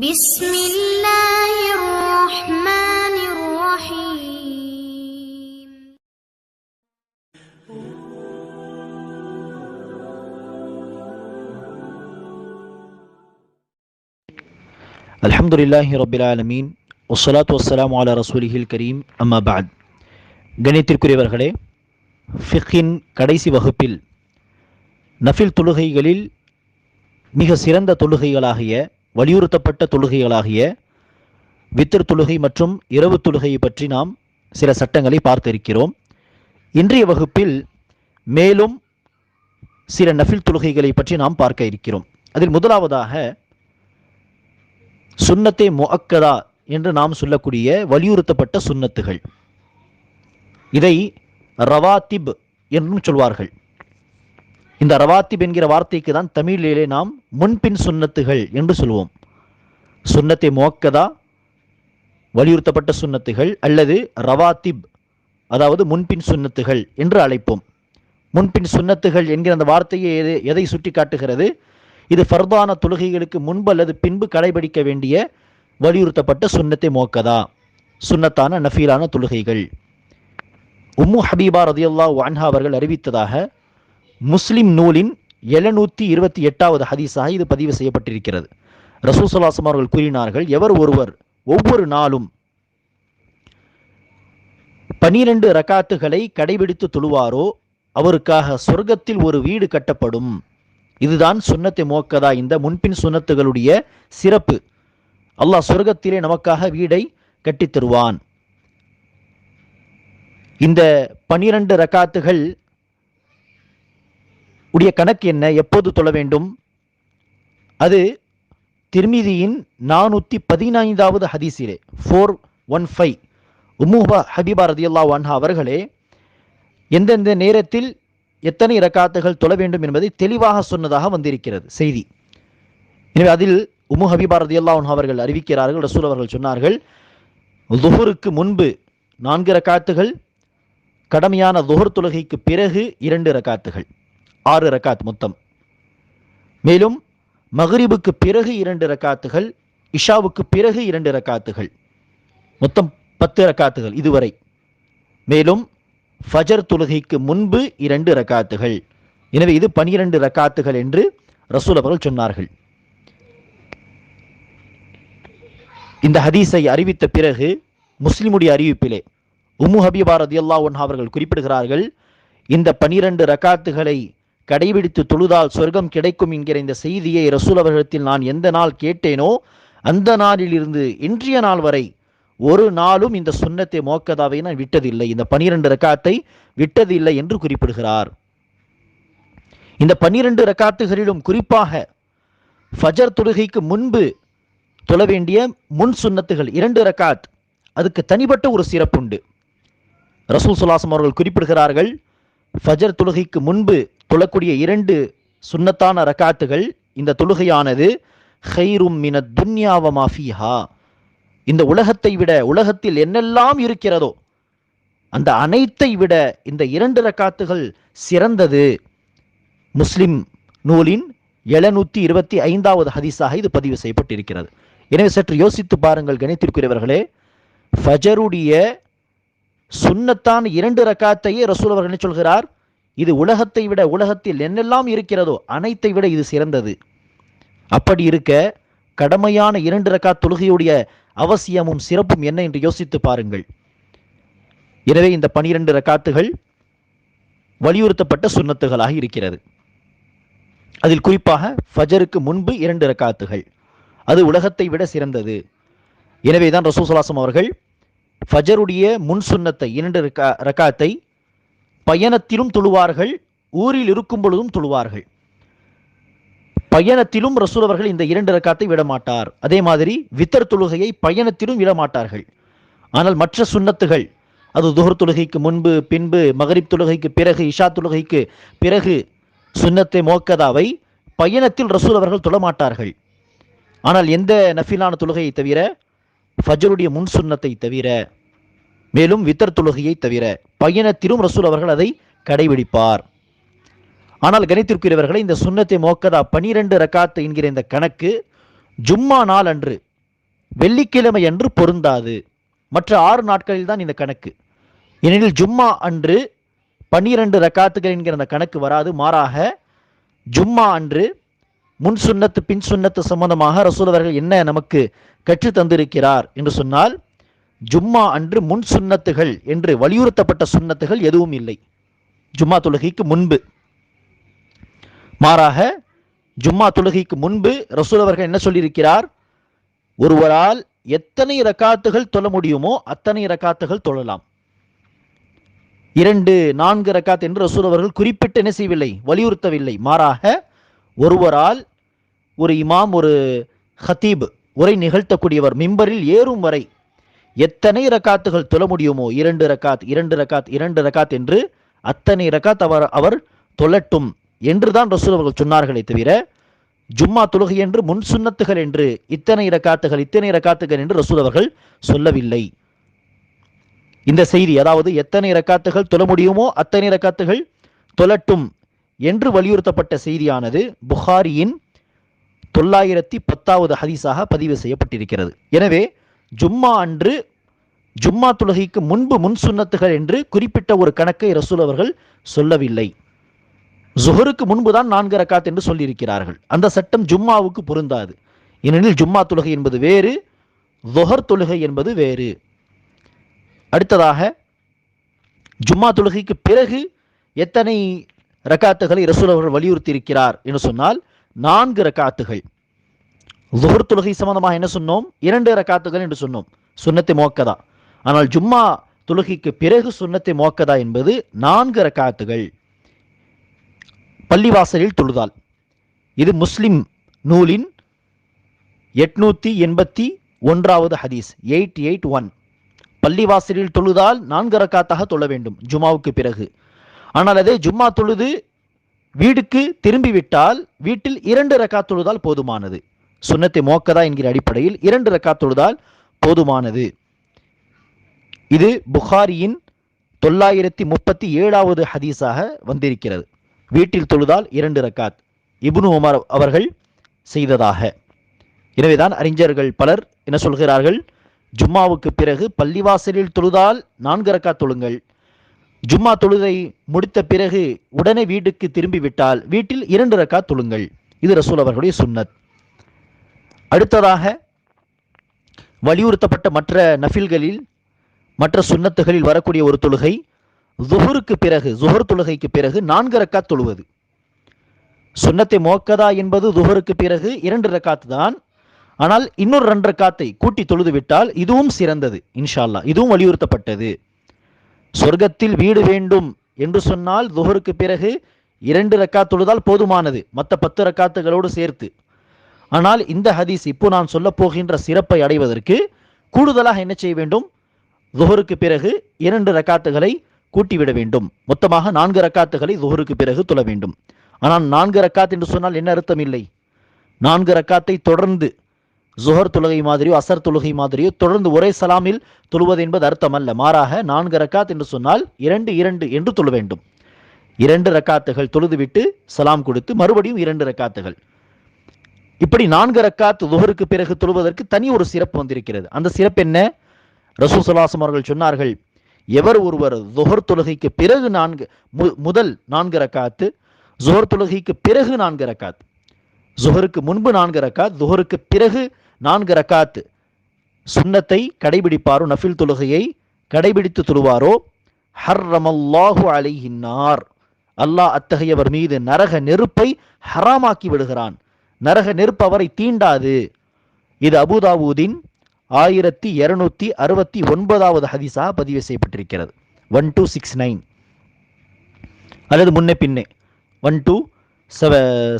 بسم الله الرحمن الرحيم அல்ஹம்துலில்லாஹி ரபில் ஆலமீன் ஒஸ்ஸலாத்து வஸ்ஸலாமு அலா ரசூலிஹில் கரீம் அம்மா பாத் கணித்திற்குரியவர்களே ஃபிக்கின் கடைசி வகுப்பில் நஃபில் தொழுகைகளில் மிக சிறந்த தொழுகைகளாகிய வலியுறுத்தப்பட்ட தொழுகைகளாகிய வித்திர் தொழுகை மற்றும் இரவு தொழுகையை பற்றி நாம் சில சட்டங்களை பார்த்திருக்கிறோம். இன்றைய வகுப்பில் மேலும் சில நஃபில் தொழுகைகளை பற்றி நாம் பார்க்க இருக்கிறோம். அதில் முதலாவதாக சுன்னத்தை முஅக்கதா என்று நாம் சொல்லக்கூடிய வலியுறுத்தப்பட்ட சுன்னத்துகள். இதை ரவாத்திப் என்றும் சொல்வார்கள். இந்த ரவாத்திப் என்கிற வார்த்தைக்கு தான் தமிழிலே நாம் முன்பின் சுன்னத்துகள் என்று சொல்வோம். சுண்ணத்தை மோக்கதா வலியுறுத்தப்பட்ட சுன்னத்துகள் அல்லது ரவாத்திப் அதாவது முன்பின் சுன்னத்துகள் என்று அழைப்போம். முன்பின் சுன்னத்துகள் என்கிற அந்த வார்த்தையை எது- எதை சுட்டி காட்டுகிறது இது ஃபர்தான தொழுகைகளுக்கு முன்பு அல்லது பின்பு கடைபிடிக்க வேண்டிய வலியுறுத்தப்பட்ட சுன்னத்தை மோக்கதா சுன்னத்தான நஃபீலான தொழுகைகள். உம்மு ஹபீபா ரதியுல்லா வான்ஹா அவர்கள் அறிவித்ததாக முஸ்லிம் நூலின் எழுநூற்றி இருபத்தி எட்டாவது ஹதீஸாக இது பதிவு செய்யப்பட்டிருக்கிறது. ரசூசலாசம் அவர்கள் கூறினார்கள் எவர் ஒருவர் ஒவ்வொரு நாளும் பனிரெண்டு ரக்காத்துகளை கடைபிடித்து தொழுவாரோ அவருக்காக சொர்க்கத்தில் ஒரு வீடு கட்டப்படும். இதுதான் சுன்னத்தை மோக்கதா இந்த முன்பின் சுன்னத்துகளுடைய சிறப்பு. அல்லாஹ் சொர்க்கத்திலே நமக்காக வீடை கட்டித்தருவான் இந்த பனிரெண்டு ரக்காத்துகள் உடைய கணக்கு என்ன? எப்போது தொழ வேண்டும்? அது திருமிதியின் நானூற்றி பதினைந்தாவது ஹதீஸிலே ஃபோர் ஒன் ஃபைவ் உமுஹா ஹபீபா ரதியுல்லா வான்ஹா அவர்களே எந்தெந்த நேரத்தில் எத்தனை இரக்காத்துகள் தொழ வேண்டும் என்பதை தெளிவாக சொன்னதாக வந்திருக்கிறது செய்தி. எனவே அதில் உமு ஹபீபா ரதியுல்லா அன்ஹா அவர்கள் அறிவிக்கிறார்கள் ரசூல் அவர்கள் சொன்னார்கள் லுஹருக்கு முன்பு நான்கு ரக்காத்துகள் கடமையான துஹர் தொழுகைக்கு பிறகு இரண்டு ரக்காத்துகள். ஆறு ரக்காத் மொத்தம். மேலும் மக்ரிபுக்கு பிறகு இரண்டு ரக்காத்துகள் இஷாவுக்கு பிறகு இரண்டு ரக்காத்துகள். மொத்தம் பத்து ரக்காத்துகள் இதுவரை. மேலும் ஃபஜர் தொழுகைக்கு முன்பு இரண்டு ரக்காத்துகள். எனவே இது பனிரெண்டு ரக்காத்துகள் என்று ரசூல் அவர்கள் சொன்னார்கள். இந்த ஹதீஸை அறிவித்த பிறகு முஸ்லிமுடைய அறிவிப்பிலே உமு ஹபீபா ரதியல்லாஹு ஒன்ஹா அவர்கள் குறிப்பிடுகிறார்கள் இந்த பனிரெண்டு ரக்காத்துகளை கடைபிடித்து தொழுதால் சொர்க்கம் கிடைக்கும் என்கிற இந்த செய்தியை ரசூல் அவர்களிடத்தில் நான் எந்த நாள் கேட்டேனோ அந்த நாளிலிருந்து இன்றைய நாள் வரை ஒரு நாளும் இந்த சுன்னத்தை மோக்கதாவை நான் விட்டதில்லை. இந்த பனிரெண்டு ரக்காத்தை விட்டதில்லை என்று குறிப்பிடுகிறார். இந்த பன்னிரண்டு ரக்காத்துகளிலும் குறிப்பாக ஃபஜர் தொழுகைக்கு முன்பு தொழ வேண்டிய முன் சுன்னத்துகள் இரண்டு ரக்காத். அதுக்கு தனிப்பட்ட ஒரு சிறப்புண்டு. ரசூல் சுல்லாசம் அவர்கள் குறிப்பிடுகிறார்கள் ஃபஜர் தொழுகைக்கு முன்பு தொழக்கூடிய இரண்டு சுன்னத்தான ரக்காத்துகள் இந்த தொழுகையானது ஹைரும் மின துன்யாவ மாஃபிஹா இந்த உலகத்தை விட உலகத்தில் என்னெல்லாம் இருக்கிறதோ அந்த அனைத்தை விட இந்த இரண்டு ரக்காத்துகள் சிறந்தது. முஸ்லிம் நூலின் எழுநூற்றி இருபத்தி ஐந்தாவது ஹதீஸாக இது பதிவு செய்யப்பட்டிருக்கிறது. எனவே சற்று யோசித்து பாருங்கள் கணித்திற்குரியவர்களே ஃபஜருடைய சுன்னத்தான இரண்டு ரக்காத்தையே ரசூல் அவர்கள் என்ன சொல்கிறார்? இது உலகத்தை விட உலகத்தில் என்னெல்லாம் இருக்கிறதோ அனைத்தை விட இது சிறந்தது. அப்படி இருக்க கடமையான இரண்டு ரக்கா தொழுகையுடைய அவசியமும் சிறப்பும் என்ன என்று யோசித்து பாருங்கள். எனவே இந்த பனிரெண்டு ரக்காத்துகள் வலியுறுத்தப்பட்ட சுன்னத்துகளாக இருக்கிறது. அதில் குறிப்பாக ஃபஜருக்கு முன்பு இரண்டு ரக்காத்துகள். அது உலகத்தை விட சிறந்தது. எனவே தான் ரசூசலாசம் அவர்கள் ஃபஜருடைய முன் சுன்னத்தை இரண்டு ரக்கா ரக்காத்தை பயணத்திலும் தொழுவார்கள் ஊரில் இருக்கும் பொழுதும் தொழுவார்கள். பயணத்திலும் ரசூல் அவர்கள் இந்த இரண்டு ரக்காத்தை விடமாட்டார். அதே மாதிரி வித்தர் தொழுகையை பயணத்திலும் விடமாட்டார்கள். ஆனால் மற்ற சுன்னத்துகள் அது துஹர் தொழுகைக்கு முன்பு பின்பு மகரிப் தொழுகைக்கு பிறகு இஷா தொழுகைக்கு பிறகு சுன்னத்தை மோக்கதாவை பயணத்தில் ரசூல் அவர்கள் தொழமாட்டார்கள். ஆனால் எந்த நஃபிலான தொழுகையை தவிர ஃபஜருடைய முன் சுன்னத்தை தவிர மேலும் வித்தர் தொழுகையை தவிர பயணத்திலும் ரசூல் அவர்கள் அதை கடைபிடிப்பார். ஆனால் கணித்திற்குரியவர்களை இந்த சுன்னத்தை மோக்கதா பனிரெண்டு ரக்காத்து என்கிற இந்த கணக்கு ஜும்மா நாள் அன்று வெள்ளிக்கிழமை அன்று பொருந்தாது. மற்ற ஆறு நாட்களில் தான் இந்த கணக்கு. ஏனெனில் ஜும்மா அன்று பன்னிரண்டு ரக்காத்துகள் என்கிற அந்த கணக்கு வராது. மாறாக ஜும்மா அன்று முன் சுன்னத்து பின் சுண்ணத்து சம்பந்தமாக ரசூல் அவர்கள் என்ன நமக்கு கற்று தந்திருக்கிறார் என்று சொன்னால் ஜும்மா அன்று முன் சுன்னத்துகள் என்று வலியுறுத்தப்பட்ட சுன்னத்துகள் எதுவும் இல்லை. ஜும்மா தொழுகைக்கு முன்பு. மாறாக ஜும்மா தொழுகைக்கு முன்பு ரசூல் அவர்கள் என்ன சொல்லியிருக்கிறார்? ஒருவரால் எத்தனை ரக்காத்துகள் தொழ முடியுமோ அத்தனை ரக்காத்துகள் தொழலாம். இரண்டு நான்கு ரக்காத் என்று ரசூல் அவர்கள் குறிப்பிட்டு என்ன செய்யவில்லை வலியுறுத்தவில்லை. மாறாக ஒருவரால் ஒரு இமாம் ஒரு ஹத்தீப் உரை நிகழ்த்தக்கூடியவர் மிம்பரில் ஏறும் வரை எத்தனை ரக்காத்துகள் தொழ முடியுமோ? இரண்டு ரக்காத் இரண்டு ரக்காத் இரண்டு ரக்காத் என்று அத்தனை ரக்காத் அவர் அவர் தொழட்டும் என்றுதான் ரசூல் அவர்கள் சொன்னார்களே தவிர ஜும்மா தொழுகை என்று முன் சுன்னத்துகள் என்று இத்தனை ரக்காத்துகள் இத்தனை ரக்காத்துகள் என்று ரசூல் அவர்கள் சொல்லவில்லை. இந்த செய்தி அதாவது எத்தனை ரக்காத்துகள் தொழ முடியுமோ அத்தனை ரக்காத்துகள் தொழட்டும் என்று வலியுறுத்தப்பட்ட செய்தியானது புகாரியின் தொள்ளாயிரத்தி பத்தாவது ஹதீஸாக பதிவு செய்யப்பட்டிருக்கிறது. எனவே ஜும்மா அன்று ஜும்மா துலகைக்கு முன்பு முன் சுன்னத்துகள் என்று குறிப்பிட்ட ஒரு கணக்கை ரசூல் அவர்கள் சொல்லவில்லை. ஜுஹருக்கு முன்புதான் நான்கு ரக்காத் என்று சொல்லியிருக்கிறார்கள். அந்த சட்டம் ஜும்மாவுக்கு பொருந்தாது. ஏனெனில் ஜும்மா தொழுகை என்பது வேறு ஜொஹர் தொழுகை என்பது வேறு. அடுத்ததாக ஜும்மா தொழுகைக்கு பிறகு எத்தனை ரக்காத்துகளை ரசூல் அவர்கள் வலியுறுத்தி இருக்கிறார் என்று சொன்னால் நான்கு ரக்காத்துகள். லுஹர் தொழுகை சம்பந்தமாக என்ன சொன்னோம் இரண்டு ரக்காத்துகள் என்று சொன்னோம் சுன்னத்தை மோக்கதா ஆனால் ஜும்மா தொழுகைக்கு பிறகு சுண்ணத்தை மோக்கதா என்பது நான்கு ரக்காத்துகள் பள்ளிவாசலில் தொழுதால் இது முஸ்லிம் நூலின் எட்நூத்தி எண்பத்தி ஒன்றாவது ஹதீஸ் எயிட் எயிட் ஒன். பள்ளிவாசலில் தொழுதால் நான்கு ரக்காத்தாக தொழ வேண்டும் ஜுமாவுக்கு பிறகு. ஆனால் அதே ஜும்மா தொழுது வீடுக்கு திரும்பிவிட்டால் வீட்டில் இரண்டு ரக்கா தொழுதால் போதுமானது. சுன்னத்தை மோக்கதா என்கிற அடிப்படையில் இரண்டு ரக்காத் தொழுதால் போதுமானது. இது புகாரியின் தொள்ளாயிரத்தி முப்பத்தி ஏழாவது ஹதீஸாக வந்திருக்கிறது. வீட்டில் தொழுதால் இரண்டு ரக்காத். இப்னு உமர் அவர்கள் செய்ததாக. எனவேதான் அறிஞர்கள் பலர் என்ன சொல்கிறார்கள்? ஜும்மாவுக்கு பிறகு பள்ளிவாசலில் தொழுதால் நான்கு ரக்காத் தொழுங்கள். ஜும்மா தொழுதை முடித்த பிறகு உடனே வீட்டுக்கு திரும்பி விட்டால் வீட்டில் இரண்டு ரக்காத் தொழுங்கள். இது ரசூல் அவர்களுடைய சுன்னத். அடுத்ததாக வலியுறுத்தப்பட்ட மற்ற நஃபில்களில் மற்ற சுன்னத்துகளில் வரக்கூடிய ஒரு தொழுகை ஜுஹருக்கு பிறகு ஜுஹர் தொழுகைக்கு பிறகு நான்கு ரக்காத் தொழுவது. சுன்னத்தை மோக்கதா என்பது துஹருக்கு பிறகு இரண்டு ரக்காத்து தான். ஆனால் இன்னொரு ரெண்டு ரக்காத்தை கூட்டி தொழுது விட்டால் இதுவும் சிறந்தது இன்ஷால்லா இதுவும் வலியுறுத்தப்பட்டது. சொர்க்கத்தில் வீடு வேண்டும் என்று சொன்னால் துஹருக்கு பிறகு இரண்டு ரக்காத் தொழுதால் போதுமானது. மற்ற பத்து ரக்காத்துகளோடு சேர்த்து. ஆனால் இந்த ஹதீஸ் இப்போ நான் சொல்லப் போகின்ற சிறப்பை அடைவதற்கு கூடுதலாக என்ன செய்ய வேண்டும்? துஹருக்கு பிறகு இரண்டு ரக்காத்துகளை கூட்டிவிட வேண்டும். மொத்தமாக நான்கு ரக்காத்துகளை துஹருக்கு பிறகு தொழ வேண்டும். ஆனால் நான்கு ரக்காத் என்று சொன்னால் என்ன அர்த்தம் இல்லை? நான்கு ரக்காத்தை தொடர்ந்து ஜுஹர் தொழுகை மாதிரியோ அசர் தொழுகை மாதிரியோ தொடர்ந்து ஒரே சலாமில் தொழுவது என்பது அர்த்தம் அல்ல மாறாக நான்கு ரக்காத் என்று சொன்னால் இரண்டு இரண்டு என்று தொழ வேண்டும். இரண்டு ரக்காத்துகள் தொழுதுவிட்டு சலாம் கொடுத்து மறுபடியும் இரண்டு ரக்காத்துகள். இப்படி நான்கு ரக்காத் துஹருக்கு பிறகு தொழுவதற்கு தனி ஒரு சிறப்பு வந்திருக்கிறது. அந்த சிறப்பு என்ன? ரசூ சலாசம் அவர்கள் சொன்னார்கள் எவர் ஒருவர் துஹர் தொழுகைக்கு பிறகு நான்கு மு- முதல் நான்கு ரக்காத்து ஜுஹர் தொழுகைக்கு பிறகு நான்கு ரக்காத் ஜுஹருக்கு முன்பு நான்கு ரக்காத் துகருக்கு பிறகு நான்கு ரக்காத்து. சுண்ணத்தை கடைபிடிப்பாரோ நஃபில் தொழுகையை கடைபிடித்து தொழுவாரோ? ஹர்ரமல்லாஹு அலைஹின்னார் அல்லாஹ் அத்தகையவர் மீது நரக நெருப்பை ஹராமாக்கி விடுகிறான். நரக நெருப்பு அவரை தீண்டாது. இது அபுதாவூதின் ஆயிரத்தி இருநூத்தி அறுபத்தி ஒன்பதாவது ஹதீஸாக பதிவு செய்யப்பட்டிருக்கிறது. ஒன் டூ சிக்ஸ் நைன் அல்லது முன்னே பின்னே. One two seven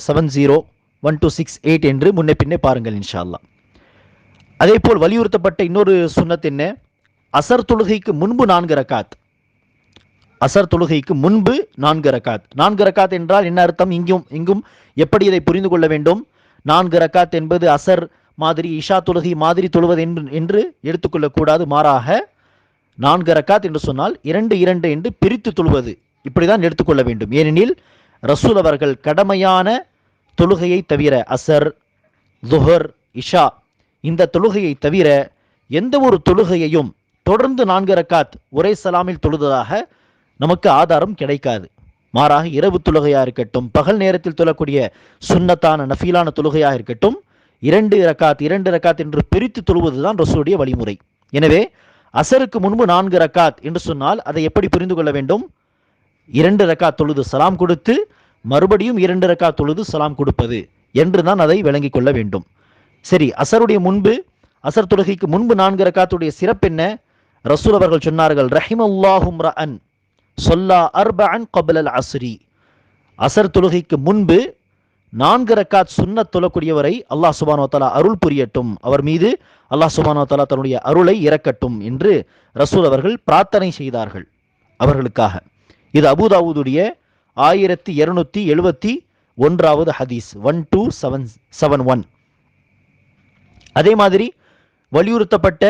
seven zero one two six eight என்று முன்னே பின்னே பாருங்கள் இன்ஷா அல்லா அதே போல் வலியுறுத்தப்பட்ட இன்னொரு சுண்ணத் என்ன? அசர் தொழுகைக்கு முன்பு நான்கு ரக்காத். அசர் தொழுகைக்கு முன்பு நான்கு ரக்காத். நான்கு ரக்காத் என்றால் என்ன அர்த்தம்? இங்கும் இங்கும் எப்படி இதை புரிந்து கொள்ள வேண்டும்? நான்கு ரக்காத் என்பது அசர் மாதிரி இஷா தொழுகை மாதிரி தொழுவது என்று என்று எடுத்துக்கொள்ளக்கூடாது. மாறாக நான்கு ரக்காத் என்று சொன்னால் இரண்டு இரண்டு என்று பிரித்து தொழுவது. இப்படிதான் எடுத்துக்கொள்ள வேண்டும். ஏனெனில் ரசூல் அவர்கள் கடமையான தொழுகையை தவிர அசர் துஹர் இஷா இந்த தொழுகையை தவிர எந்த ஒரு தொழுகையையும் தொடர்ந்து நான்கு ரக்காத் ஒரே சலாமில் தொழுததாக நமக்கு ஆதாரம் கிடைக்காது. மாறாக இரவு தொழுகையாக இருக்கட்டும் பகல் நேரத்தில் தொழக்கூடிய சுன்னத்தான நஃபீலான தொழுகையாக இருக்கட்டும் இரண்டு ரக்காத் இரண்டு ரக்காத் என்று பிரித்து தொழுவதுதான் ரசூலுடைய வழிமுறை. எனவே அசருக்கு முன்பு நான்கு ரக்காத் என்று சொன்னால் அதை எப்படி புரிந்து கொள்ள வேண்டும்? இரண்டு ரக்காத் தொழுது சலாம் கொடுத்து மறுபடியும் இரண்டு ரக்காத் தொழுது சலாம் கொடுப்பது என்று தான் அதை விளங்கிக் கொள்ள வேண்டும். சரி அசருடைய முன்பு அசர் தொழுகைக்கு முன்பு நான்கு ரக்காத்துடைய சிறப்பு என்ன? ரசூல் அவர்கள் சொன்னார்கள் ரஹிமல்லாஹும் ரஅன் சொல்லா அர்பன் கபலல் அஸ்ரி அசர் தொழுகைக்கு முன்பு நான்கு ரக்காத் சுன்னத் தொழக்கூடியவரை அல்லாஹ் சுபானோ தலா அருள் புரியட்டும். அவர் மீது அல்லாஹ் சுபானோ தலா தன்னுடைய அருளை இறக்கட்டும் என்று ரசூல் அவர்கள் பிரார்த்தனை செய்தார்கள் அவர்களுக்காக. இது அபுதாவுதுடைய ஆயிரத்தி இருநூத்தி எழுபத்தி ஒன்றாவது ஹதீஸ் one two seven seven one அதே மாதிரி வலியுறுத்தப்பட்ட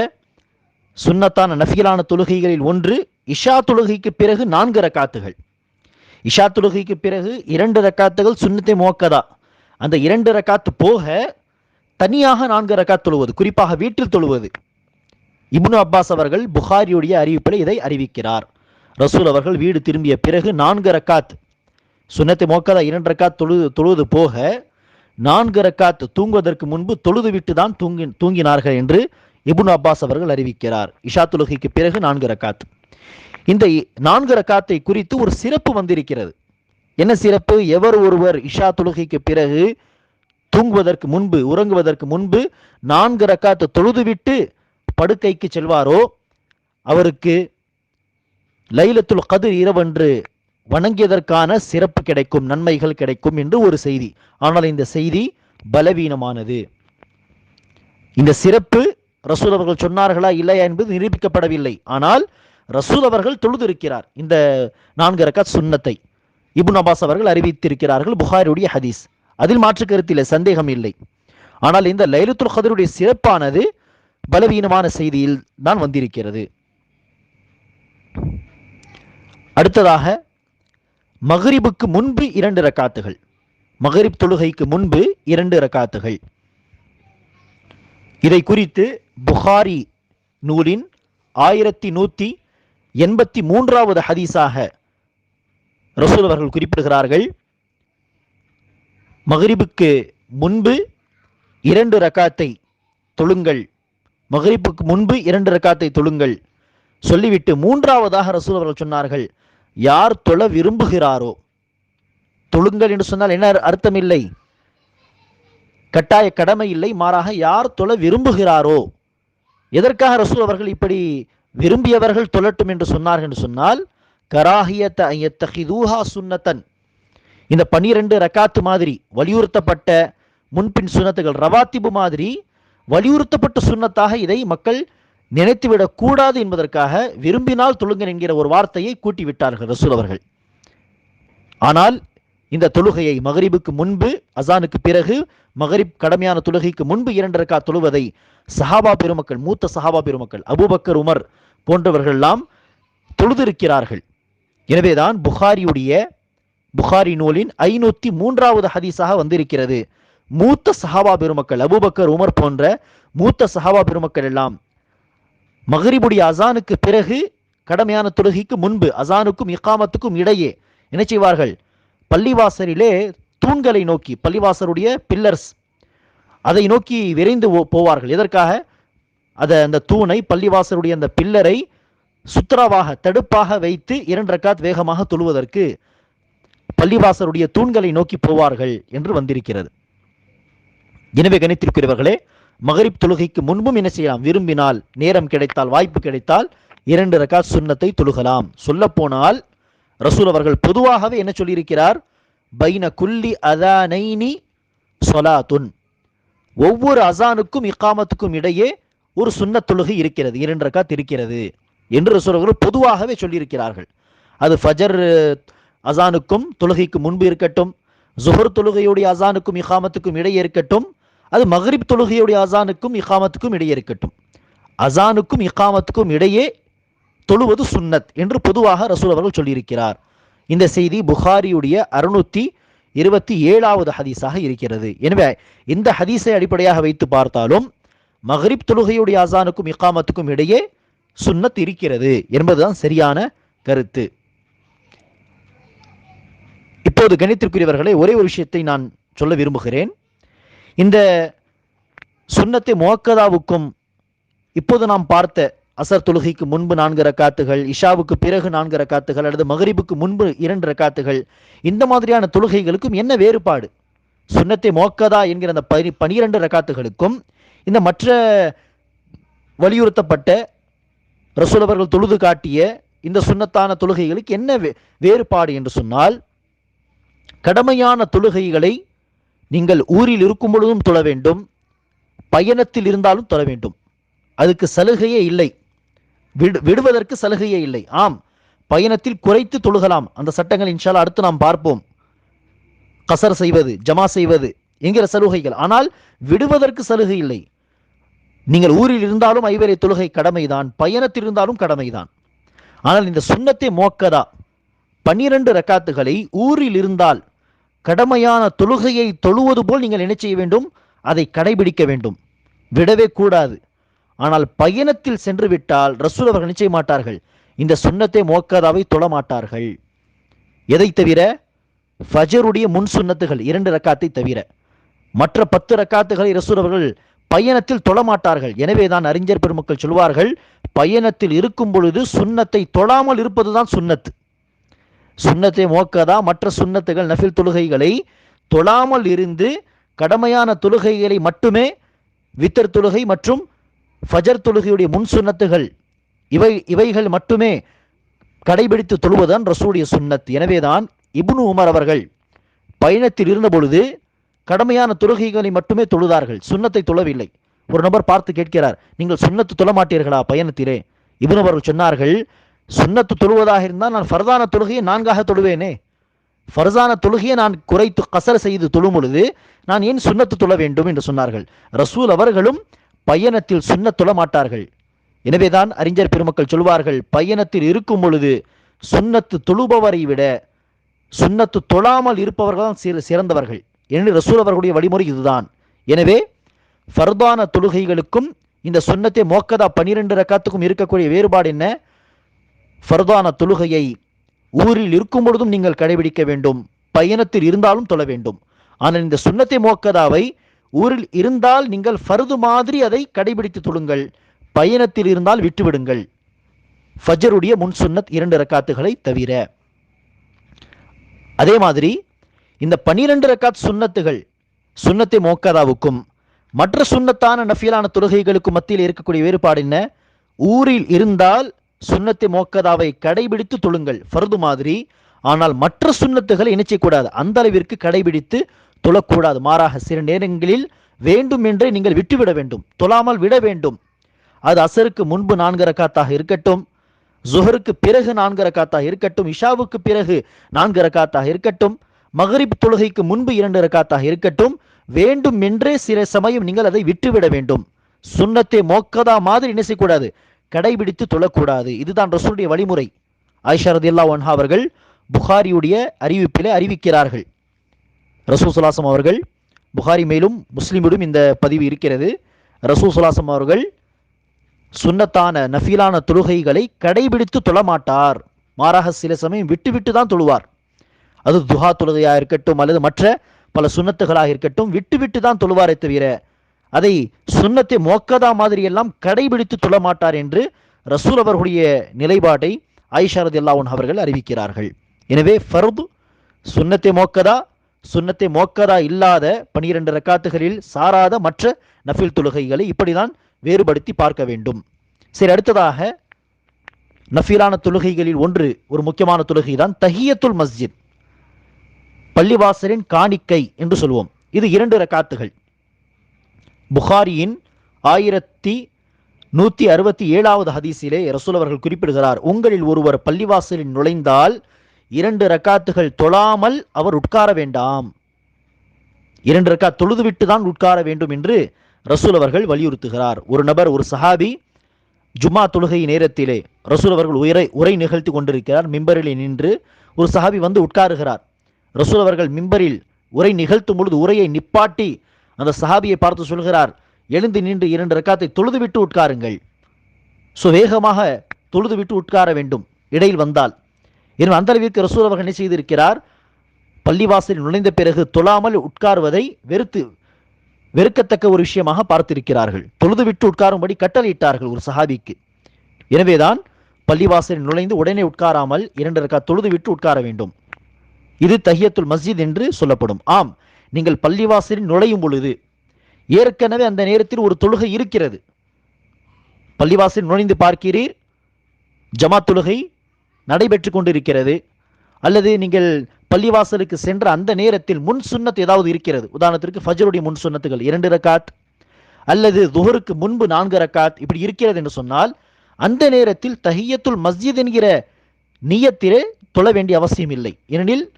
சுன்னத்தான நஃபிலான தொழுகைகளில் ஒன்று இஷா தொழுகைக்கு பிறகு நான்கு ரக்காத்துகள். இஷா தொழுகைக்கு பிறகு இரண்டு ரக்காத்துகள் சுன்னத்தை மோக்கதா அந்த இரண்டு ரக்காத்து போக தனியாக நான்கு ரக்காத் தொழுவது குறிப்பாக வீட்டில் தொழுவது. இப்னு அப்பாஸ் அவர்கள் புகாரியுடைய அறிவிப்பில் இதை அறிவிக்கிறார். ரசூல் அவர்கள் வீடு திரும்பிய பிறகு நான்கு ரக்காத் சுன்னத்தை மோக்கதா இரண்டு ரக்காத் தொழுது தொழுவது போக நான்கு ரக்காத் தூங்குவதற்கு முன்பு தொழுது விட்டு தான் தூங்கி தூங்கினார்கள் என்று இபுன் அப்பாஸ் அவர்கள் அறிவிக்கிறார். இஷா தொழுகைக்கு பிறகு நான்கு ரக்காத். இந்த நான்கு ரக்காத்தை குறித்து ஒரு சிறப்பு வந்திருக்கிறது. என்ன சிறப்பு? எவர் ஒருவர் இஷா தொழுகைக்கு பிறகு தூங்குவதற்கு முன்பு உறங்குவதற்கு முன்பு நான்கு ரக்காத்து தொழுதுவிட்டு படுக்கைக்கு செல்வாரோ? அவருக்கு லைலத்துல் கதிர் இரவன்று வணங்கியதற்கான சிறப்பு கிடைக்கும் நன்மைகள் கிடைக்கும் என்று ஒரு செய்தி. ஆனால் இந்த செய்தி பலவீனமானது. இந்த சிறப்பு ரசூல் அவர்கள் சொன்னார்களா இல்லையா என்பது நிரூபிக்கப்படவில்லை. ஆனால் ரசூல் அவர்கள் தொழுதிருக்கிறார். இந்த நான்கு ரக்காத் சுன்னத்தை. இபுன் அபாஸ் அவர்கள் அறிவித்திருக்கிறார்கள் புகாரியுடைய ஹதீஸ். அதில் மாற்று கருத்தில் சந்தேகம் இல்லை. ஆனால் இந்த லைலத்துல் ஹதருடைய சிறப்பானது பலவீனமான செய்தியில் தான் வந்திருக்கிறது. அடுத்ததாக மகரிபுக்கு முன்பு இரண்டு ரக்காத்துகள். மகரிப் தொழுகைக்கு முன்பு இரண்டு ரக்காத்துகள். இதை குறித்து புகாரி நூலின் ஆயிரத்தி நூத்தி எண்பத்தி மூன்றாவது ஹதீஸாக ரசூல் அவர்கள் குறிப்பிடுகிறார்கள் மகரிபுக்கு முன்பு இரண்டு ரக்காத்தை தொழுங்கள் மகரிப்புக்கு முன்பு இரண்டு ரக்காத்தை தொழுங்கள் சொல்லிவிட்டு மூன்றாவதாக ரசூல் அவர்கள் சொன்னார்கள் யார் தொழ விரும்புகிறாரோ தொழுங்கள் என்று சொன்னால் என்ன அர்த்தம் இல்லை கட்டாய கடமை இல்லை மாறாக யார் தொழ விரும்புகிறாரோ? எதற்காக ரசூல் அவர்கள் இப்படி விரும்பியவர்கள் தொழட்டும் என்று சொன்னார்கள் என்று சொன்னால் கராஹியத்த ஐயத்தஹிதூஹா சுன்னத்தன். இந்த பனிரெண்டு ரக்காத்து மாதிரி வலியுறுத்தப்பட்ட முன்பின் சுன்னத்துகள் ரவாத்திபு மாதிரி வலியுறுத்தப்பட்ட சுன்னத்தாக இதை மக்கள் நினைத்துவிடக் கூடாது என்பதற்காக விரும்பினால் தொழுங்கள் என்கிற ஒரு வார்த்தையை கூட்டி விட்டார்கள் ரசூல் அவர்கள். ஆனால் இந்த தொழுகையை மகரிபுக்கு முன்பு அசானுக்கு பிறகு மகரிப் கடமையான தொழுகைக்கு முன்பு இரண்டு ரக்கா தொழுவதை சஹாபா பெருமக்கள் மூத்த சஹாபா பெருமக்கள் அபுபக்கர் உமர் போன்றவர்கள் எல்லாம் தொழுதிருக்கிறார்கள். எனவேதான் புகாரியுடைய புகாரி நூலின் ஐநூத்தி மூன்றாவது ஹதீஸாக வந்திருக்கிறது. மூத்த சஹாபா பெருமக்கள் அபூபக்கர் உமர் போன்ற மூத்த சஹாபா பெருமக்கள் எல்லாம் மகரிபுடைய அசானுக்கு பிறகு கடமையான தொழுகைக்கு முன்பு அசானுக்கும் இக்காமத்துக்கும் இடையே என்ன செய்வார்கள்? பள்ளிவாசலிலே தூண்களை நோக்கி பள்ளிவாசருடைய பில்லர்ஸ் அதை நோக்கி விரைந்து போவார்கள். எதற்காக? அதை அந்த தூணை பள்ளிவாசலுடைய அந்த பில்லரை சுத்தரவாக தடுப்பாக வைத்து இரண்டு ரக்காத் வேகமாக தொழுவதற்கு பள்ளிவாசலுடைய தூண்களை நோக்கி போவார்கள் என்று வந்திருக்கிறது. எனவே கணித்திருக்கிறவர்களே மகரிப் தொழுகைக்கு முன்பும் என்ன செய்யலாம்? விரும்பினால் நேரம் கிடைத்தால் வாய்ப்பு கிடைத்தால் இரண்டு ரக்காத் சுண்ணத்தை தொழுகலாம். சொல்லப்போனால் ரசூல் அவர்கள் பொதுவாகவே என்ன சொல்லியிருக்கிறார்? பைன குல்லி அதானைனி சொலாத்துன். ஒவ்வொரு அசானுக்கும் இக்காமத்துக்கும் இடையே ஒரு சுன்னத் தொழுகை இருக்கிறது இரண்டு ரக்காத் இருக்கிறது என்று ரசூல் அவர்கள் பொதுவாகவே சொல்லியிருக்கிறார்கள். அது ஃபஜர் அசானுக்கும் தொழுகைக்கு முன்பு இருக்கட்டும் ஜுஹர் தொழுகையுடைய அசானுக்கும் இகாமத்துக்கும் இடையே இருக்கட்டும் அது மஹரிப் தொழுகையுடைய அசானுக்கும் இகாமத்துக்கும் இடையே இருக்கட்டும். அசானுக்கும் இஹாமத்துக்கும் இடையே தொழுவது சுன்னத் என்று பொதுவாக ரசூல் அவர்கள் சொல்லியிருக்கிறார். இந்த செய்தி புகாரியுடைய அறுநூத்தி இருபத்தி ஏழாவது ஹதீஸாக இருக்கிறது. எனவே இந்த ஹதீஸை அடிப்படையாக வைத்து பார்த்தாலும் மகரிப் தொழுகையுடைய அசானுக்கும் இக்காமத்துக்கும் இடையே சுன்னத் இருக்கிறது என்பதுதான் சரியான கருத்து. இப்போது கணித்திற்குரியவர்களை ஒரே ஒரு விஷயத்தை நான் சொல்ல விரும்புகிறேன். இந்த சுன்னத்தை முகக்கதாவுக்கும் இப்போது நாம் பார்த்த அசர் தொழுகைக்கு முன்பு நான்கு ரக்காத்துகள் இஷாவுக்கு பிறகு நான்கு ரக்காத்துகள் அல்லது மகரிபுக்கு முன்பு இரண்டு ரக்காத்துகள் இந்த மாதிரியான தொழுகைகளுக்கும் என்ன வேறுபாடு? சுன்னத்தை மோக்கதா என்கிற அந்த பனி பனிரெண்டு ரக்காத்துகளுக்கும் இந்த மற்ற வலியுறுத்தப்பட்ட ரசூலவர்கள் தொழுது காட்டிய இந்த சுன்னத்தான தொழுகைகளுக்கு என்ன வே- வேறுபாடு என்று சொன்னால் கடமையான தொழுகைகளை நீங்கள் ஊரில் இருக்கும் பொழுதும் தொழ வேண்டும் பயணத்தில் இருந்தாலும் தொழ வேண்டும். அதுக்கு சலுகையே இல்லை. விடு விடுவதற்கு சலுகையே இல்லை. ஆம் பயணத்தில் குறைத்து தொழுகலாம். அந்த சட்டங்கள் இன்ஷால் அடுத்து நாம் பார்ப்போம். கசர் செய்வது ஜமா செய்வது என்கிற சலுகைகள். ஆனால் விடுவதற்கு சலுகை இல்லை. நீங்கள் ஊரில் இருந்தாலும் ஐவரை தொழுகை கடமைதான் பயணத்தில் இருந்தாலும் கடமைதான். ஆனால் இந்த சுன்னத்தை மோக்கதா? பன்னிரண்டு ரக்காத்துகளை ஊரில் இருந்தால் கடமையான தொழுகையை தொழுவது போல் நீங்கள் என்ன செய்ய வேண்டும்? அதை கடைபிடிக்க வேண்டும். விடவே கூடாது. ஆனால் பயணத்தில் சென்று விட்டால் ரசூல் அவர்கள் நிச்சய மாட்டார்கள்? இந்த சுன்னத்தை மோக்கதாவை தொழ மாட்டார்கள். எதை தவிர? ஃபஜருடைய முன் சுன்னத்துகள் இரண்டு ரக்காத்தை தவிர. மற்ற பத்து ரக்காத்துகளை ரசூல் அவர்கள் பயணத்தில் தொழமாட்டார்கள். எனவே தான் அறிஞர் பெருமக்கள் சொல்வார்கள் பயணத்தில் இருக்கும் பொழுது சுன்னத்தை தொழாமல் இருப்பதுதான் சுன்னத்து சுண்ணத்தை மோக்கதா? மற்ற சுண்ணத்துகள் நஃபில் தொழுகைகளை தொழாமல் இருந்து கடமையான தொழுகைகளை மட்டுமே வித்தர் தொழுகை மற்றும் ஃபஜர் தொழுகையுடைய முன் சுன்னத்துகள் இவை இவைகள் மட்டுமே கடைபிடித்து தொழுவதுதான் ரசூடைய சுன்னத் எனவேதான் இப்னு உமர் அவர்கள் பயணத்தில் இருந்த பொழுது கடமையான தொழுகைகளை மட்டுமே தொழுதார்கள். சுண்ணத்தை தொழவில்லை. ஒரு நபர் பார்த்து கேட்கிறார் நீங்கள் சுன்னத்து தொழ மாட்டீர்களா பயணத்திலே? இவன் அவர்கள் சொன்னார்கள் சுன்னத்து தொழுவதாக இருந்தால் நான் ஃபர்தான தொழுகையை நான்காக தொழுவேனே. ஃபர்தான தொழுகையை நான் குறைத்து கசர செய்து தொழும் பொழுது நான் ஏன் சுன்னத்து தொழ வேண்டும்? என்று சொன்னார்கள். ரசூல் அவர்களும் பயணத்தில் சுன்னத் தொழ மாட்டார்கள். எனவேதான் அறிஞர் பெருமக்கள் சொல்வார்கள் பயணத்தில் இருக்கும் பொழுது சுன்னத்து தொழுபவரை விட சுன்னத்து தொழாமல் இருப்பவர்கள் தான் சிறந்தவர்கள். என்று ரசூல் அவர்களுடைய வழிமுறை இதுதான். எனவே ஃபர்தான தொழுகைகளுக்கும் இந்த சுன்னத்தை மோக்கதா பன்னிரெண்டு ரக்காத்துக்கும் இருக்கக்கூடிய வேறுபாடு என்ன? ஃபர்தான தொழுகையை ஊரில் இருக்கும் பொழுதும் நீங்கள் கடைபிடிக்க வேண்டும். பயணத்தில் இருந்தாலும் தொழ வேண்டும். ஆனால் இந்த சுன்னத்தை மோக்கதாவை ஊரில் இருந்தால் நீங்கள் ஃபர்து மாதிரி அதை கடைபிடித்து தொழுங்கள். பயணத்தில் இருந்தால் விட்டுவிடுங்கள். ஃபஜருடைய முன் சுன்னத் இரண்டு ரக்காத்துகளை தவிர. அதே மாதிரி இந்த பனிரெண்டு ரக்காத் சுன்னத்துகள் சுன்னத்தை மோக்கதாவுக்கும் மற்ற சுன்னத்தான நஃபியலான தொழுகைகளுக்கும் மத்தியில் இருக்கக்கூடிய வேறுபாடு என்ன? ஊரில் இருந்தால் சுன்னத்தை மோக்கதாவை கடைபிடித்து தொழுங்கள் ஃபர்து மாதிரி. ஆனால் மற்ற சுன்னத்துகளை இணைச்சக்கூடாது அந்த அளவிற்கு கடைபிடித்து தொழக்கூடாது. மாறாக சில நேரங்களில் வேண்டும் என்றே நீங்கள் விட்டுவிட வேண்டும். தொழாமல் விட வேண்டும். அது அசருக்கு முன்பு நான்கு ரக்காத்தாக இருக்கட்டும் ஜுஹருக்கு பிறகு நான்கு ரக்காத்தாக இருக்கட்டும் இஷாவுக்கு பிறகு நான்கு ரக்காத்தாக இருக்கட்டும் மகரிப் தொழுகைக்கு முன்பு இரண்டு ரக்காத்தாக இருக்கட்டும் வேண்டும் என்றே சில சமயம் நீங்கள் அதை விட்டுவிட வேண்டும். சுன்னத்தை மோக்கதா மாதிரி என்ன கடைபிடித்து தொழக்கூடாது. இதுதான் ரசூலுடைய வழிமுறை. ஆயிஷா ஒன்ஹா அவர்கள் புகாரியுடைய அறிவிப்பிலே அறிவிக்கிறார்கள். ரசூ சுலாசம் அவர்கள் புகாரி மேலும் முஸ்லிமிலும் இந்த பதிவு இருக்கிறது. ரசூ சுலாசம் அவர்கள் சுன்னத்தான நஃபீலான தொழுகைகளை கடைபிடித்து தொழமாட்டார். மாறாக சில சமயம் விட்டு விட்டு தான் தொழுவார். அது துஹா தொழுகையாக இருக்கட்டும் அல்லது மற்ற பல சுன்னத்துகளாக இருக்கட்டும் விட்டு விட்டு தான் தொழுவாரே தவிர அதை சுன்னத்தை மோக்கதா மாதிரி எல்லாம் கடைபிடித்து தொழ மாட்டார் என்று ரசூல் அவர்களுடைய நிலைப்பாட்டை ஐஷாரத் அல்லாவுன் அவர்கள் அறிவிக்கிறார்கள். எனவே ஃபர்து சுண்ணத்தை மோக்கதா சுண்ணத்தை மோக்கதா இல்லாத பனிரெண்டு ரக்காத்துகளில் சாராத மற்ற நஃபில் தொழுகைகளை இப்படிதான் வேறுபடுத்தி பார்க்க வேண்டும். சரி அடுத்ததாக நஃபீலான தொழுகைகளில் ஒன்று ஒரு முக்கியமான தொழுகை தான் தஹியத்துல் மஸ்ஜித். பள்ளிவாசலின் காணிக்கை என்று சொல்வோம். இது இரண்டு ரக்காத்துகள். புகாரியின் ஆயிரத்தி நூற்றி அறுபத்தி ஏழாவது ஹதீஸிலே ரசூல் அவர்கள் குறிப்பிடுகிறார். உங்களில் ஒருவர் பள்ளிவாசலில் நுழைந்தால் இரண்டு ரக்காத்துகள் தொழாமல் அவர் உட்கார வேண்டாம். இரண்டு ரக்காத் தொழுதுவிட்டு தான் உட்கார வேண்டும் என்று ரசூல் அவர்கள் வலியுறுத்துகிறார். ஒரு நபர் ஒரு சஹாபி ஜும்மா தொழுகை நேரத்திலே ரசூல் அவர்கள் உரை உரை நிகழ்த்தி கொண்டிருக்கிறார். மிம்பரிலே நின்று ஒரு சஹாபி வந்து உட்காருகிறார். ரசூல் அவர்கள் மிம்பரில் உரை நிகழ்த்தும் பொழுது உரையை நிப்பாட்டி அந்த சஹாபியை பார்த்து சொல்கிறார் எழுந்து நின்று இரண்டு ரக்காத்தை தொழுதுவிட்டு உட்காருங்கள். ஸோ வேகமாக தொழுதுவிட்டு உட்கார வேண்டும் இடையில் வந்தால். எனவே அந்த அளவிற்கு ரசூல் அவர்கள் என்ன செய்திருக்கிறார்? பள்ளிவாசலில் நுழைந்த பிறகு தொழாமல் உட்காருவதை வெறுத்து வெறுக்கத்தக்க ஒரு விஷயமாக பார்த்திருக்கிறார்கள். தொழுதுவிட்டு உட்காரும்படி கட்டளையிட்டார்கள் ஒரு சஹாபிக்கு. எனவேதான் பள்ளிவாசலில் நுழைந்து உடனே உட்காராமல் இரண்டு ரக்கா தொழுதுவிட்டு உட்கார வேண்டும். இது தஹியத்துல் மஸ்ஜித் என்று சொல்லப்படும். ஆம் நீங்கள் பள்ளிவாசலில் நுழையும் பொழுது ஏற்கனவே அந்த நேரத்தில் ஒரு தொழுகை இருக்கிறது. பள்ளிவாசலில் நுழைந்து பார்க்கிறீர் ஜமாத் தொழுகை நடைபெற்று கொண்டிருக்கிறது. அல்லது நீங்கள் பள்ளிவாசலுக்கு சென்ற அந்த நேரத்தில் முன் சுண்ணத்து ஏதாவது இருக்கிறது. உதாரணத்திற்கு ஃபஜருடைய முன் சுன்னத்துகள் இரண்டு ரக்காத் அல்லது துஹருக்கு முன்பு நான்கு ரக்காத் இப்படி இருக்கிறது என்று சொன்னால் அந்த நேரத்தில் தஹியத்துல் மஸ்ஜித் என்கிற நீயத்திலே தொழ வேண்டிய அவசியம் இல்லை. ஏனெனில்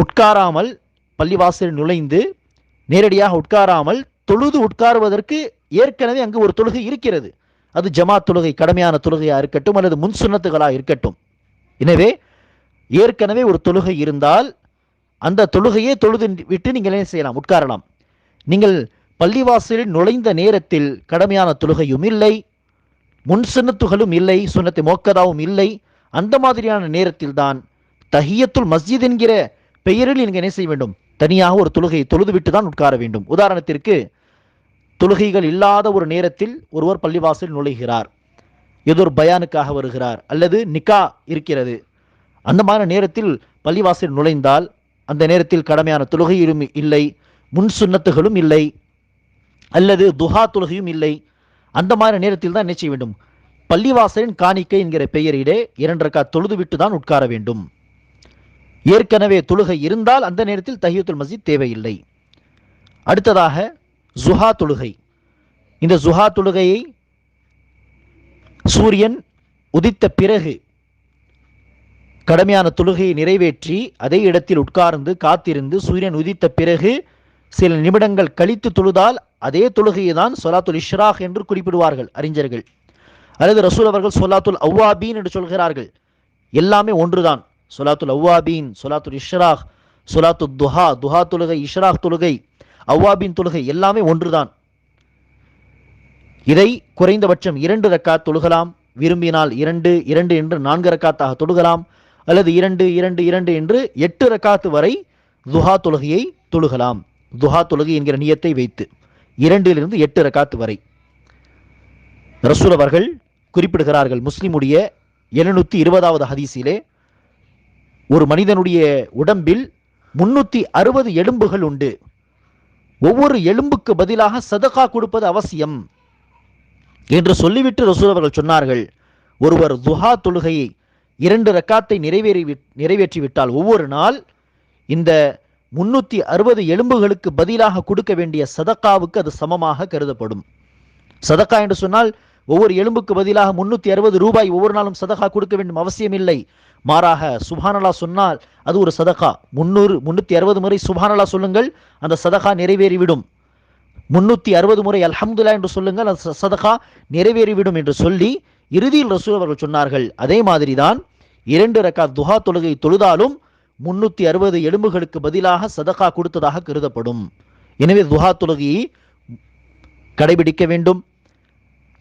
உட்காராமல் பள்ளிவாசலில் நுழைந்து நேரடியாக உட்காராமல் தொழுது உட்காருவதற்கு ஏற்கனவே அங்கு ஒரு தொழுகை இருக்கிறது. அது ஜமாத் தொழுகை கடமையான தொழுகையாக இருக்கட்டும் அல்லது முன்சுன்னத்துகளாக இருக்கட்டும். எனவே ஏற்கனவே ஒரு தொழுகை இருந்தால் அந்த தொழுகையே தொழுது விட்டு நீங்கள் என்ன செய்யலாம்? உட்காரலாம். நீங்கள் பள்ளிவாசலில் நுழைந்த நேரத்தில் கடமையான தொழுகையும் இல்லை முன்சுன்னத்துகளும் இல்லை சுன்னத்தை மோக்கதாவும் இல்லை. அந்த மாதிரியான நேரத்தில் தான் தஹியத்துல் மஸ்ஜித் என்கிற பெயரில் நீங்கள் என்ன செய்ய வேண்டும்? தனியாக ஒரு தொழுகையை தொழுதுவிட்டு தான் உட்கார வேண்டும். உதாரணத்திற்கு தொழுகைகள் இல்லாத ஒரு நேரத்தில் ஒருவர் பள்ளிவாசல் நுழைகிறார். ஏதோ ஒரு பயானுக்காக வருகிறார். அல்லது நிக்கா இருக்கிறது. அந்த மாதிரி நேரத்தில் பள்ளிவாசல் நுழைந்தால் அந்த நேரத்தில் கடமையான தொழுகையிலும் இல்லை முன் சுன்னத்துகளும் இல்லை அல்லது துஹா தொழுகையும் இல்லை. அந்த மாதிரி நேரத்தில் தான் என்ன செய்ய வேண்டும்? பள்ளிவாசலின் காணிக்கை என்கிற பெயரிலே இரண்டரைக்கா தொழுதுவிட்டு தொழுது விட்டு தான் உட்கார வேண்டும். ஏற்கனவே தொழுகை இருந்தால் அந்த நேரத்தில் தஹியத்துல் மஸ்ஜித் தேவையில்லை. அடுத்ததாக ஜுஹா தொழுகை. இந்த ஜுஹா தொழுகையை சூரியன் உதித்த பிறகு கடமையான தொழுகையை நிறைவேற்றி அதே இடத்தில் உட்கார்ந்து காத்திருந்து சூரியன் உதித்த பிறகு சில நிமிடங்கள் கழித்து தொழுதால் அதே தொழுகையை தான் சொலாத்துல் இஷ்ராக் என்று குறிப்பிடுவார்கள் அறிஞர்கள். அல்லது ரசூல் அவர்கள் சொலாத்துல் அவ்வாபீன் என்று சொல்கிறார்கள். எல்லாமே ஒன்றுதான். சொலாத்துல் அவ்வாபீன் சொலாத்துல் இஷ்ராக் சொலாத்து துஹா துஹா தொழுகை இஷ்ராக் தொழுகை அவ்வாபின் தொழுகை எல்லாமே ஒன்றுதான். இதை குறைந்தபட்சம் இரண்டு ரக்காத் தொழுகலாம் விரும்பினால் இரண்டு இரண்டு என்று நான்கு ரக்காத்தாக தொழுகலாம் அல்லது இரண்டு இரண்டு இரண்டு என்று எட்டு ரக்காத்து வரை துஹா தொழுகையை தொழுகலாம். துஹா தொழுகை என்கிற நியத்தை வைத்து இரண்டிலிருந்து எட்டு ரக்காத்து வரை. ரசூல் அவர்கள் குறிப்பிடுகிறார்கள் முஸ்லிமுடைய எழுநூத்தி இருபதாவது ஹதீஸிலே ஒரு மனிதனுடைய உடம்பில் முன்னூத்தி அறுபது எலும்புகள் உண்டு. ஒவ்வொரு எலும்புக்கு பதிலாக சதகா கொடுப்பது அவசியம். என்று சொல்லிவிட்டு ரசூல் அவர்கள் சொன்னார்கள் ஒருவர் துஹா தொழுகையை இரண்டு ரக்காத்தை நிறைவேறி நிறைவேற்றிவிட்டால் ஒவ்வொரு நாள் இந்த முன்னூத்தி அறுபது எலும்புகளுக்கு பதிலாக கொடுக்க வேண்டிய சதக்காவுக்கு அது சமமாக கருதப்படும். சதக்கா என்று சொன்னால் ஒவ்வொரு எலும்புக்கு பதிலாக முன்னூத்தி அறுபது ரூபாய் ஒவ்வொரு நாளும் சதகா கொடுக்க வேண்டும் அவசியம் இல்லை மாறாக சுபானலா சொன்னால் அது ஒரு சதகா. முன்னூறு முன்னூற்றி அறுபது முறை சுபானலா சொல்லுங்கள் அந்த சதகா நிறைவேறிவிடும். முன்னூற்றி அறுபது முறை அல்ஹம்துல்லா என்று சொல்லுங்கள் அந்த சதகா நிறைவேறிவிடும் என்று சொல்லி இறுதியில் ரசூல் அவர்கள் சொன்னார்கள். அதே மாதிரி தான் இரண்டு ரக்கா துஹா தொழுகை தொழுதாலும் முன்னூற்றி அறுபது எலும்புகளுக்கு பதிலாக சதகா கொடுத்ததாக கருதப்படும். எனவே துஹா தொழுகையை கடைபிடிக்க வேண்டும்.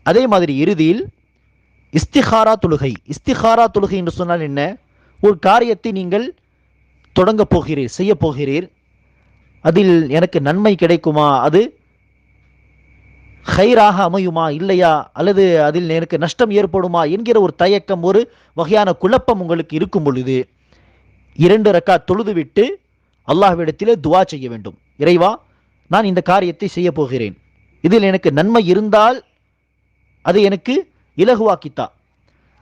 அதே மாதிரி இறுதியில் இஸ்திஹாரா தொழுகை. இஸ்திஹாரா தொழுகை என்று சொன்னால் என்ன? ஒரு காரியத்தை நீங்கள் தொடங்கப் போகிறீர் செய்ய போகிறீர். அதில் எனக்கு நன்மை கிடைக்குமா? அது ஹைராக அமையுமா? இல்லையா? அல்லது அதில் எனக்கு நஷ்டம் ஏற்படுமா? என்கிற ஒரு தயக்கம் ஒரு வகையான குழப்பம் உங்களுக்கு இருக்கும் பொழுது இரண்டு ரக்கா தொழுதுவிட்டு அல்லாஹ்விடத்திலே துவா செய்ய வேண்டும். இறைவா நான் இந்த காரியத்தை செய்ய போகிறேன். இதில் எனக்கு நன்மை இருந்தால் அது எனக்கு இலகுவாக்கித்தா.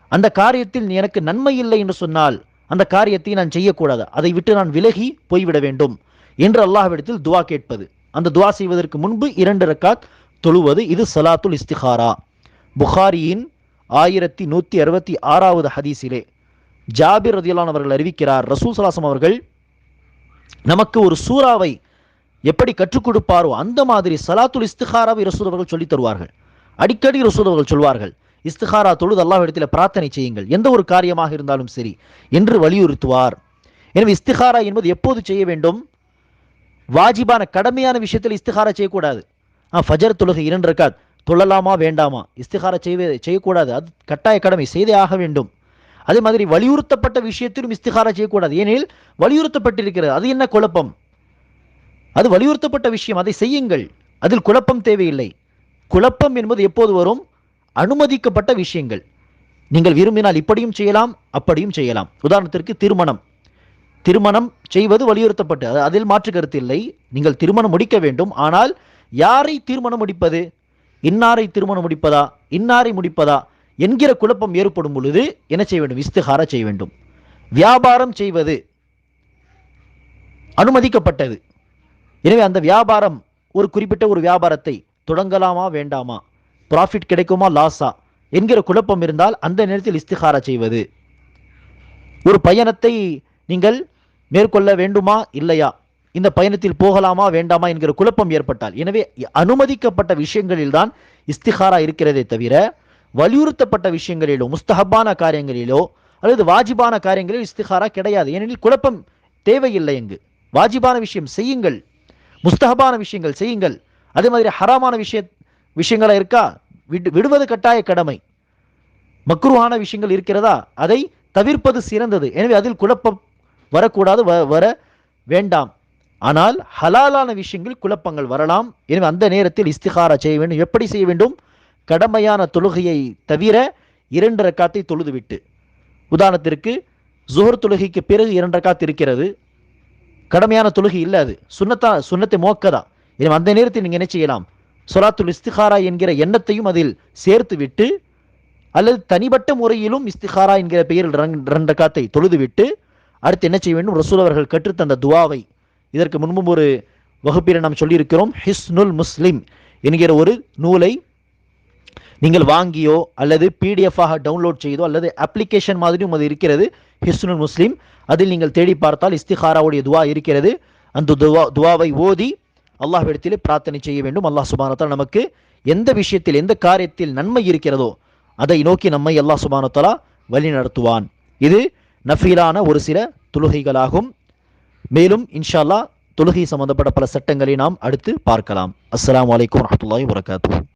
அந்த காரியத்தில் எனக்கு நன்மை இல்லை என்று சொன்னால் அந்த காரியத்தை நான் செய்யக்கூடாது. அதை விட்டு நான் விலகி போய்விட வேண்டும் என்று அல்லாஹ்விடத்தில் துவா கேட்பது. அந்த துவா செய்வதற்கு முன்பு இரண்டு ரக்காத் தொழுவது இது சலாத்துல் இஸ்திகாரா. புகாரியின் ஆயிரத்தி நூற்றி அறுபத்தி ஆறாவது ஹதீஸிலே ஜாபிர் ரதியலான் அவர்கள் அறிவிக்கிறார் ரசூல் சலாசம் அவர்கள் நமக்கு ஒரு சூறாவை எப்படி கற்றுக் கொடுப்பாரோ அந்த மாதிரி சலாத்துல் இஸ்திகாராவை ரசூல் அவர்கள் சொல்லித் தருவார்கள். அடிக்கடி ரசூல் அவர்கள் சொல்வார்கள் இஸ்திகாரா தொழுது அல்லாஹிடத்தில் பிரார்த்தனை செய்யுங்கள். எந்த ஒரு காரியமாக இருந்தாலும் சரி என்று வலியுறுத்துவார். எனவே இஸ்திகாரா என்பது எப்போது செய்ய வேண்டும்? வாஜிபான கடமையான விஷயத்தில் இஸ்திகாரா செய்யக்கூடாது. ஆ ஃபஜர் தொழுகை இரண்டு ரக்காத். தொழலாமா வேண்டாமா? இஸ்திகாரா செய்வே செய்யக்கூடாது. அது கட்டாய கடமை செய்தே ஆக வேண்டும். அதே மாதிரி வலியுறுத்தப்பட்ட விஷயத்திலும் இஸ்திகாரா செய்யக்கூடாது. ஏனெனில் வலியுறுத்தப்பட்டிருக்கிறது. அது என்ன குழப்பம்? அது வலியுறுத்தப்பட்ட விஷயம். அதை செய்யுங்கள். அதில் குழப்பம் தேவையில்லை. குழப்பம் என்பது எப்போது வரும்? அனுமதிக்கப்பட்ட விஷயங்கள். நீங்கள் விரும்பினால் இப்படியும் செய்யலாம் அப்படியும் செய்யலாம். உதாரணத்திற்கு திருமணம். திருமணம் செய்வது வலியுறுத்தப்பட்டு அதில் மாற்று கருத்து இல்லை. நீங்கள் திருமணம் முடிக்க வேண்டும் ஆனால் யாரை திருமணம் முடிப்பது? இன்னாரை திருமணம் முடிப்பதா? இன்னாரை முடிப்பதா? என்கிற குழப்பம் ஏற்படும் பொழுது என்ன செய்ய வேண்டும்? இஸ்திகாரா செய்ய வேண்டும். வியாபாரம் செய்வது அனுமதிக்கப்பட்டது. எனவே அந்த வியாபாரம் ஒரு குறிப்பிட்ட ஒரு வியாபாரத்தை தொடங்கலாமா வேண்டாமா? ப்ராஃபிட் கிடைக்குமா? லாஸா என்கிற குழப்பம் இருந்தால் அந்த நேரத்தில் இஸ்திகாரா செய்வது. ஒரு பயணத்தை நீங்கள் மேற்கொள்ள வேண்டுமா? இல்லையா? இந்த பயணத்தில் போகலாமா? வேண்டாமா? என்கிற குழப்பம் ஏற்பட்டால். எனவே அனுமதிக்கப்பட்ட விஷயங்களில்தான் இஸ்திகாரா இருக்கிறதே தவிர வலியுறுத்தப்பட்ட விஷயங்களிலோ முஸ்தஹப்பான காரியங்களிலோ அல்லது வாஜிபான காரியங்களில் இஸ்திகாரா கிடையாது. ஏனெனில் குழப்பம் தேவையில்லை எங்கு வாஜிபான விஷயம் செய்யுங்கள். முஸ்தஹபான விஷயங்கள் செய்யுங்கள். அதே மாதிரி ஹராமான விஷய விஷயங்களா இருக்கா? விடு விடுவது கட்டாய கடமை. மக்ருவான விஷயங்கள் இருக்கிறதா? அதை தவிர்ப்பது சிறந்தது. எனவே அதில் குழப்பம் வரக்கூடாது வ- வர வேண்டாம். ஆனால் ஹலாலான விஷயங்கள் குழப்பங்கள் வரலாம். எனவே அந்த நேரத்தில் இஸ்திகாரா செய்ய வேண்டும். எப்படி செய்ய வேண்டும்? கடமையான தொழுகையை தவிர இரண்டு ரக்காத்தை தொழுதுவிட்டு. உதாரணத்திற்கு ஜுஹர் தொழுகைக்கு பிறகு இரண்டு ரக்காத் இருக்கிறது. கடமையான தொழுகை இல்லை அது. சுண்ணத்தா சுண்ணத்தை மோக்கதா. எனவே அந்த நேரத்தில் நீங்கள் என்ன செய்யலாம்? சொலாத்துல் இஸ்திகாரா என்கிற எண்ணத்தையும் அதில் சேர்த்துவிட்டு அல்லது தனிப்பட்ட முறையிலும் இஸ்திகாரா என்கிற பெயரில் ரெண்டு காத்தை தொழுதுவிட்டு அடுத்து என்ன செய்ய வேண்டும்? ரசூல் அவர்கள் கற்றுத்தந்த துவாவை. இதற்கு முன்பும் ஒரு வகுப்பில் நாம் சொல்லியிருக்கிறோம் ஹிஸ்னுல் முஸ்லிம் என்கிற ஒரு நூலை நீங்கள் வாங்கியோ அல்லது பிடிஎஃபாக டவுன்லோட் செய்தோ அல்லது அப்ளிகேஷன் மாதிரியும் அது இருக்கிறது ஹிஸ்னுல் முஸ்லிம். அதில் நீங்கள் தேடி பார்த்தால் இஸ்திகாராவுடைய துவா இருக்கிறது. அந்த துவா துவாவை ஓதி அல்லாஹ்விடத்திலே பிரார்த்தனை செய்ய வேண்டும். அல்லாஹ் சுபானத்தால் நமக்கு எந்த விஷயத்தில் எந்த காரியத்தில் நன்மை இருக்கிறதோ அதை நோக்கி நம்மை அல்லாஹ் சுபானத்தாலா வழி நடத்துவான். இது நஃபீலான ஒரு சில தொழுகைகளாகும். மேலும் இன்ஷால்லா தொழுகை சம்பந்தப்பட்ட பல சட்டங்களை நாம் அடுத்து பார்க்கலாம். அஸ்லாம் வலைக்கம் வரஹ்மத்துல்லாஹி வரகாத்து